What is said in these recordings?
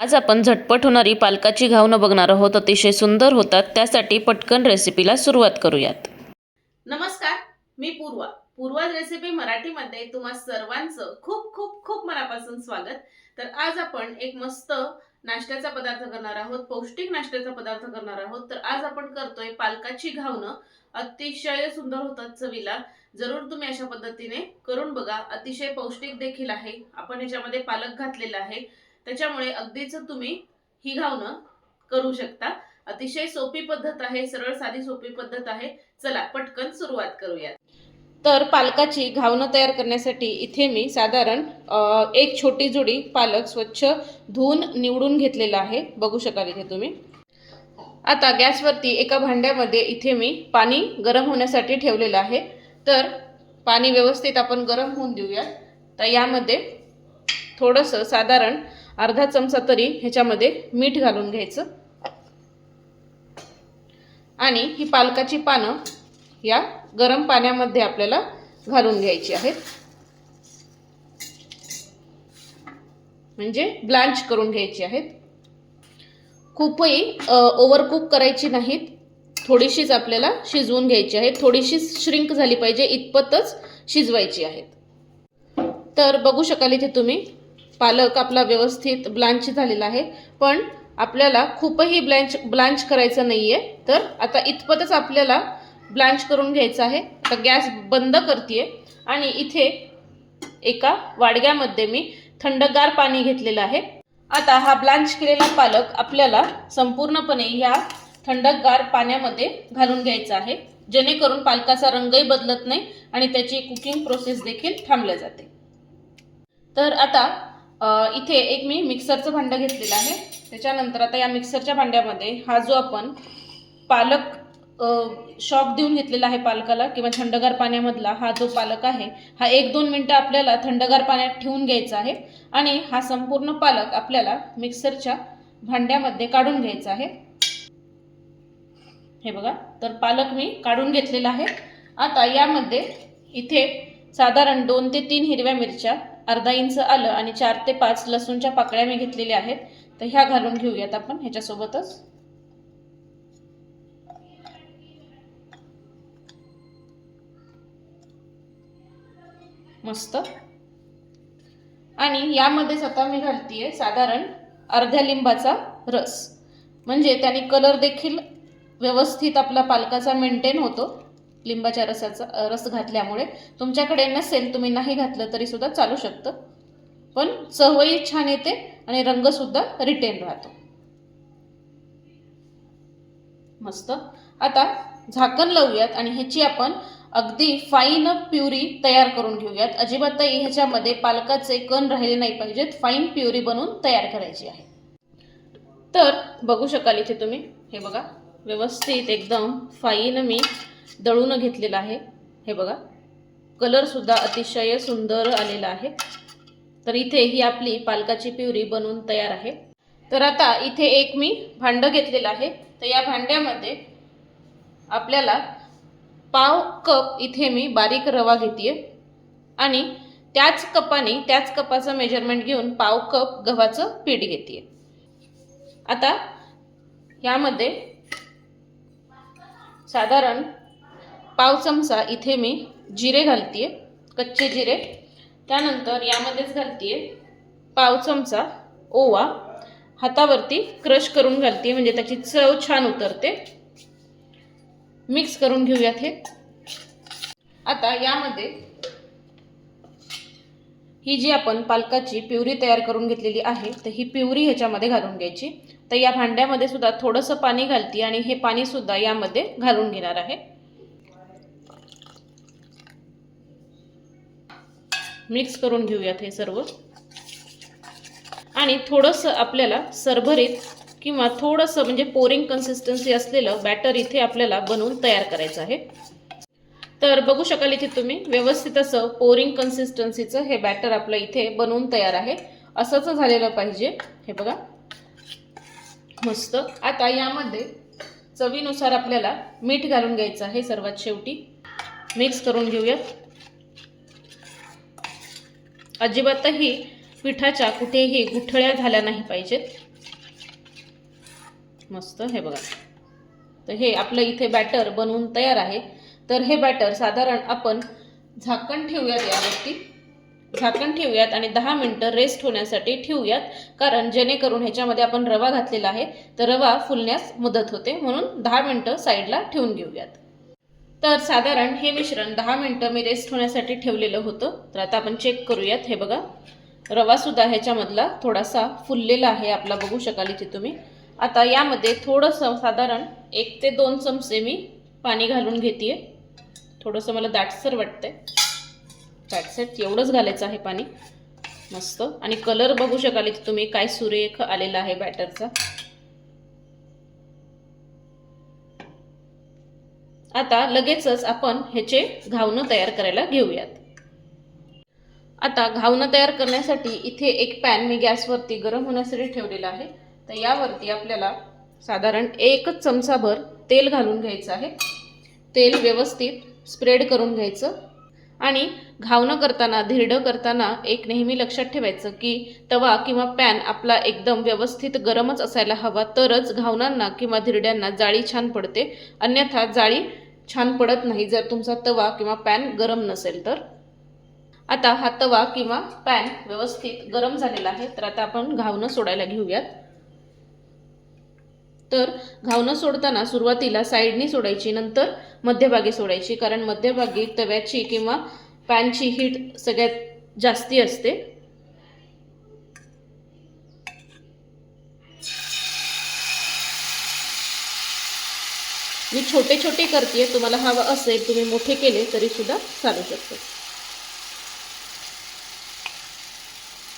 आज आपण झटपट होणारी पालकाची घावणं बघणार आहोत. अतिशय सुंदर होतात. त्यासाठी पटकन रेसिपीला सुरुवात करूयात. नमस्कार मी पूर्वा. पूर्वा रेसिपी मराठीमध्ये तुम्हा सर्वांचं खूप खूप खूप मनापासून स्वागत. तर आज आपण एक मस्त नाश्त्याचा पदार्थ करणार आहोत. पौष्टिक नाश्त्याचा पदार्थ करणार आहोत. तर आज आपण करतोय पालकाची घावणं. अतिशय सुंदर होतात चवीला. जरूर तुम्ही अशा पद्धतीने करून बघा. अतिशय पौष्टिक देखील आहे. आपण याच्यामध्ये पालक घातलेला आहे. त्याच्यामुळे अगदीच तुम्ही ही घावणं करू शकता. अतिशय सोपी पद्धत आहे सरळ साधी सोपी पद्धत आहे. चला पटकन सुरुवात करूया तर पालकाची घावणं तयार करण्यासाठी इथे मी साधारण एक छोटी जुडी पालक स्वच्छ धुवून निवडून घेतलेला आहे. बघू शकाल इथे तुम्ही. आता गॅसवरती एका भांड्यामध्ये इथे मी पाणी गरम होण्यासाठी ठेवलेलं आहे. तर पाणी व्यवस्थित आपण गरम होऊन देऊया तर यामध्ये थोडंसं साधारण अर्धा चमचा तरी ह्याच्यामध्ये मीठ घालून घ्यायचं. आणि ही पालकाची पानं या गरम पाण्यामध्ये आपल्याला घालून घ्यायची आहेत. म्हणजे ब्लांच करून घ्यायची आहेत. खूपही ओव्हरकुक करायची नाहीत. थोडीशीच आपल्याला शिजवून घ्यायची आहे थोडीशी श्रिंक झाली पाहिजे इतपतच शिजवायची आहेत. तर बघू शकाल इथे तुम्ही पालक आपला व्यवस्थित ब्लांच झालेला आहे. पण आपल्याला खूपही ब्लँच ब्लांच करायचं नाही आहे तर आता इतपतच आपल्याला ब्लांच करून घ्यायचं आहे. आता गॅस बंद करते आणि इथे एका वाडग्यामध्ये मी थंडगार पाणी घेतलेलं आहे. आता हा ब्लांच केलेला पालक आपल्याला संपूर्णपणे या थंडगार पाण्यामध्ये घालून घ्यायचा आहे. जेणेकरून पालकाचा रंगही बदलत नाही आणि त्याची कुकिंग प्रोसेस देखील थांबल्या जाते. तर आता इथे एक मी मिक्सरचं भांडं घेतलेलं आहे. त्याच्यानंतर आता या मिक्सरच्या भांड्यामध्ये हा जो आपण पालक शॉक देऊन घेतलेला आहे पालकाला किंवा थंडगार पाण्यामधला हा जो पालक आहे हा एक दोन मिनटं आपल्याला थंडगार पाण्यात ठेवून घ्यायचा आहे आणि हा संपूर्ण पालक आपल्याला मिक्सरच्या भांड्यामध्ये काढून घ्यायचा आहे. हे बघा तर पालक मी काढून घेतलेला आहे. आता यामध्ये इथे साधारण दोन ते तीन हिरव्या मिरच्या अर्धा इंच आलं आणि चार ते पाच लसूणच्या पाकळ्या मी घेतलेल्या आहेत तर ह्या घालून घेऊयात आपण ह्याच्यासोबतच. मस्त. आणि यामध्येच आता मी घालतीये साधारण अर्ध्या लिंबाचा रस. म्हणजे त्याने कलर देखील व्यवस्थित आपला पालकाचा मेंटेन होतो. लिंबाच्या रसाचा रस घातल्यामुळे तुमच्याकडे नसेल तुम्ही नाही घातलं तरी सुद्धा चालू शकतं. पण चवही छान येते आणि रंगसुद्धा रिटेन राहतो. मस्त. आता झाकण लावूयात आणि ह्याची आपण अगदी फाईन प्युरी तयार करून घेऊयात. अजिबातही ह्याच्यामध्ये पालकाचे कण राहिले नाही पाहिजेत. फाईन प्युरी बनवून तयार करायची आहे. तर बघू शकाल इथे तुम्ही. हे बघा व्यवस्थित एकदम फाईन मी दळून घेतलेलं आहे. हे बघा. कलरसुद्धा अतिशय सुंदर आलेला आहे. तर इथे ही आपली पालकाची पिवरी बनवून तयार आहे. तर आता इथे एक मी भांडं घेतलेलं आहे. तर या भांड्यामध्ये आपल्याला पाव कप इथे मी बारीक रवा घेते आणि त्याच कपाने त्याच कपाचं मेजरमेंट घेऊन पाव कप गव्हाचं पीठ घेते आता यामध्ये साधारण पाव चमचा इथे मी जिरे घालते कच्चे जिरे. त्यानंतर यामध्येच घालते पाव चमचा ओवा. हातावरती क्रश करून घालते म्हणजे त्याची चव छान उतरते. मिक्स करून घेऊयात हे. आता यामध्ये ही जी आपण पालकाची पिवरी तयार करून घेतलेली आहे तर ही पिवरी ह्याच्यामध्ये घालून घ्यायची. तर या भांड्यामध्ये सुद्धा थोडंसं पाणी घालते आणि हे पाणी सुद्धा यामध्ये घालून घेणार आहे. मिक्स करून घेऊयात हे सर्व. आणि थोडंसं आपल्याला सरभरीत किंवा थोडंसं म्हणजे पोरिंग कन्सिस्टन्सी असलेलं बॅटर इथे आपल्याला बनवून तयार करायचं आहे. तर बघू शकाल इथे तुम्ही व्यवस्थित असं पोरिंग कन्सिस्टन्सीचं हे बॅटर आपलं इथे बनवून तयार आहे. असंच झालेलं पाहिजे. हे बघा. मस्त. आता यामध्ये चवीनुसार आपल्याला मीठ घालून घ्यायचं आहे सर्वात शेवटी. मिक्स करून घेऊयात. अजिबातही पिठाच्या कुठेही गुठळ्या झाल्या नाही पाहिजेत. मस्त हे बघा. तर हे आपलं इथे बॅटर बनवून तयार आहे. तर हे बॅटर साधारण आपण झाकण ठेवूयात यावरती. झाकण ठेवूयात आणि दहा मिनटं रेस्ट होण्यासाठी ठेवूयात. कारण जेणेकरून ह्याच्यामध्ये आपण रवा घातलेला आहे. तर रवा फुलण्यास मदत होते. म्हणून दहा मिनटं साईडला ठेवून घेऊयात. तर साधारण हे मिश्रण दहा मिनटं मी रेस्ट होण्यासाठी ठेवलेलं होतं. तर आता आपण चेक करूयात. हे बघा रवासुद्धा ह्याच्यामधला थोडासा फुललेला आहे आपला बघू शकाल इथे तुम्ही. आता यामध्ये थोडंसं साधारण एक ते दोन चमचे मी पाणी घालून घेते थोडंसं मला दाटसर वाटतंय. दाटसर एवढंच घालायचं आहे पाणी. मस्त. आणि कलर बघू शकाल इथे तुम्ही काय सुरेख आलेला आहे बॅटरचा आता लगेचच आपण ह्याचे घावणं तयार करायला घेऊयात. आता घावणं तयार करण्यासाठी इथे एक पॅन मी गॅसवरती गरम होण्यासाठी ठेवलेला आहे. तर यावरती आपल्याला साधारण एकच चमचाभर तेल घालून घ्यायचं आहे. तेल व्यवस्थित स्प्रेड करून घ्यायचं. आणि घावणं करताना धिरडं करताना एक नेहमी लक्षात ठेवायचं की तवा किंवा पॅन आपला एकदम व्यवस्थित गरमच असायला हवा तरच घावणांना किंवा धिरड्यांना जाळी छान पडते. अन्यथा जाळी छान पडत नाही जर तुमचा तवा किंवा पॅन गरम नसेल तर. आता हा तवा किंवा पॅन व्यवस्थित गरम झालेला आहे तर आता आपण घावणं सोडायला घेऊयात. तर घावणं सोडताना सुरुवातीला साईडनी सोडायची नंतर मध्यभागी सोडायची कारण मध्यभागी तव्याची किंवा पॅनची हीट सगळ्यात जास्ती असते. मी छोटे छोटे करते तुम्हाला हवं असेल तुम्ही मोठे केले तरी सुद्धा चालू शकतो.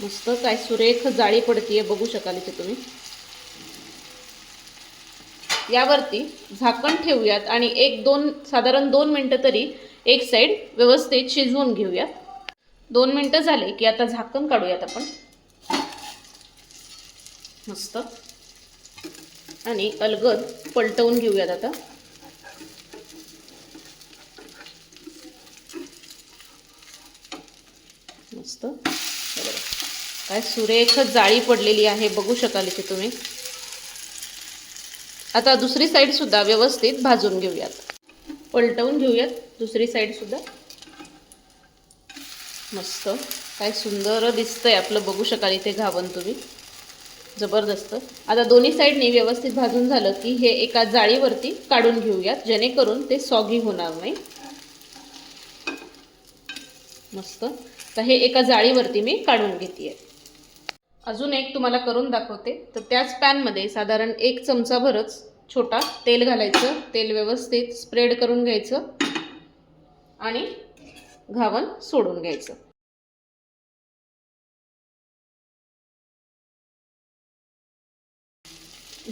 मस्त काय सुरेख जाळी पडतीये बघू शकाल इथे तुम्ही. यावरती झाकण ठेवूयात आणि एक दोन साधारण दोन मिनटं तरी एक साईड व्यवस्थित शिजवून घेऊयात. दोन मिनटं झाले की आता झाकण काढूयात आपण. मस्त. आणि अलगद पलटवून घेऊयात आता. मस्त बरोबर काय सुरेख जाळी पडलेली आहे बघू शकाल इथे तुम्ही. आता दुसरी साईड सुद्धा व्यवस्थित भाजून घेऊयात. पलटवून घेऊयात दुसरी साईड सुद्धा. मस्त. काय सुंदर दिसतंय आपलं बघू शकाल इथे घावन तुम्ही. जबरदस्त. आता दोन्ही साईडने व्यवस्थित भाजून झालं की हे एका जाळीवरती काढून घेऊयात जेणेकरून ते सॉगी होणार नाही. मस्त. तर हे एका जाळीवरती मी काढून घेते अजून एक तुम्हाला करून दाखवते. तर त्याच पॅनमध्ये साधारण एक चमचाभरच छोटा तेल घालायचं. तेल व्यवस्थित स्प्रेड करून घ्यायचं. आणि घावन सोडून घ्यायचं.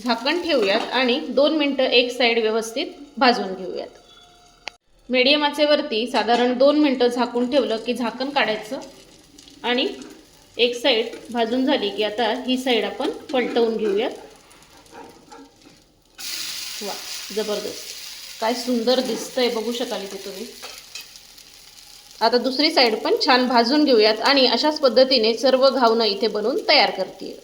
झाकण ठेवूयात आणि दोन मिनटं एक साईड व्यवस्थित भाजून घेऊयात. मीडियम आचेवरती साधारण दोन मिनटं झाकून ठेवलं की झाकण काढायचं. आणि एक साईड भाजून झाली की आता ही साईड आपण पलटवून घेऊयात. वा जबरदस्त. काय सुंदर दिसतंय बघू शकाल इथे तुम्ही. आता दुसरी साईड पण छान भाजून घेऊयात आणि अशाच पद्धतीने सर्व घावणं इथे बनवून तयार करते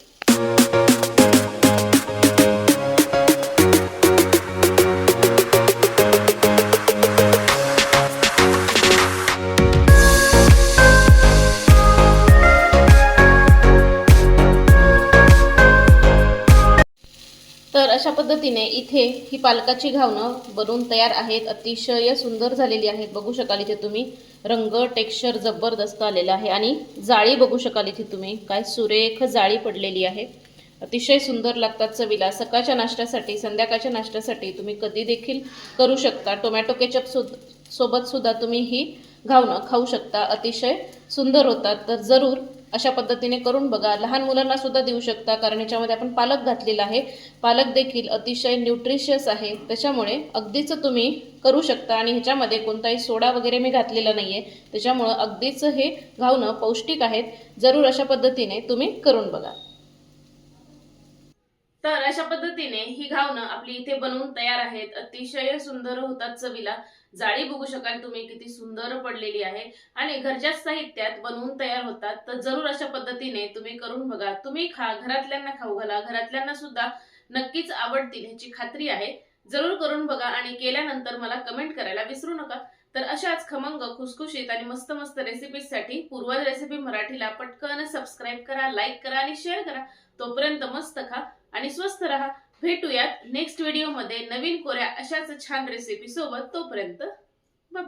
पद्धतीने इथे ही पालकाची घावणं बनवून तयार आहेत. अतिशय सुंदर झालेली आहेत. बघू शकाल इथे तुम्ही. रंग टेक्स्चर जबरदस्त आलेला आहे आणि जाळी बघू शकाल इथे तुम्ही. काय सुरेख जाळी पडलेली आहे. अतिशय सुंदर लागतात चवीला. सकाळच्या नाश्त्यासाठी संध्याकाळच्या नाश्त्यासाठी तुम्ही कधी देखील करू शकता. टोमॅटो केचप सु सोबत सुद्धा तुम्ही ही घावणं खाऊ शकता. अतिशय सुंदर होतात. तर जरूर अशा पद्धतीने करून बघा. लहान मुलांना सुद्धा देऊ शकता. कारण याच्यामध्ये आपण पालक घातलेला आहे. पालक देखील अतिशय न्यूट्रिशियस आहे. त्याच्यामुळे अगदीच तुम्ही करू शकता. आणि ह्याच्यामध्ये कोणताही सोडा वगैरे मी घातलेला नाही आहे त्याच्यामुळं अगदीच हे घावणं पौष्टिक आहेत. जरूर अशा पद्धतीने तुम्ही करून बघा. तर अशा पद्धतीने ही घावन आपली इथे बनवून तयार आहेत. अतिशय सुंदर होतात चवीला. जाळी बघू शकाल तुम्ही किती सुंदर पडलेली आहे. आणि घरच्याच साहित्यात बनवून तयार होतात. तर जरूर अशा पद्धतीने तुम्ही करून बघा. तुम्ही खा घरातल्यांना खाऊ घाला. घरातल्यांना सुद्धा नक्कीच आवडतील ह्याची खात्री आहे. जरूर करून बघा आणि केल्यानंतर मला कमेंट करायला विसरू नका. तर अशाच खमंग खुसखुशीत आणि मस्त मस्त रेसिपीसाठी पूर्वज रेसिपी मराठीला पटकन सबस्क्राईब करा लाईक करा आणि शेअर करा. तोपर्यंत मस्त खा. आणि स्वस्त राहा. भेटूयात नेक्स्ट व्हिडिओमध्ये नवीन कोऱ्या अशाच छान रेसिपी सोबत. तोपर्यंत बाय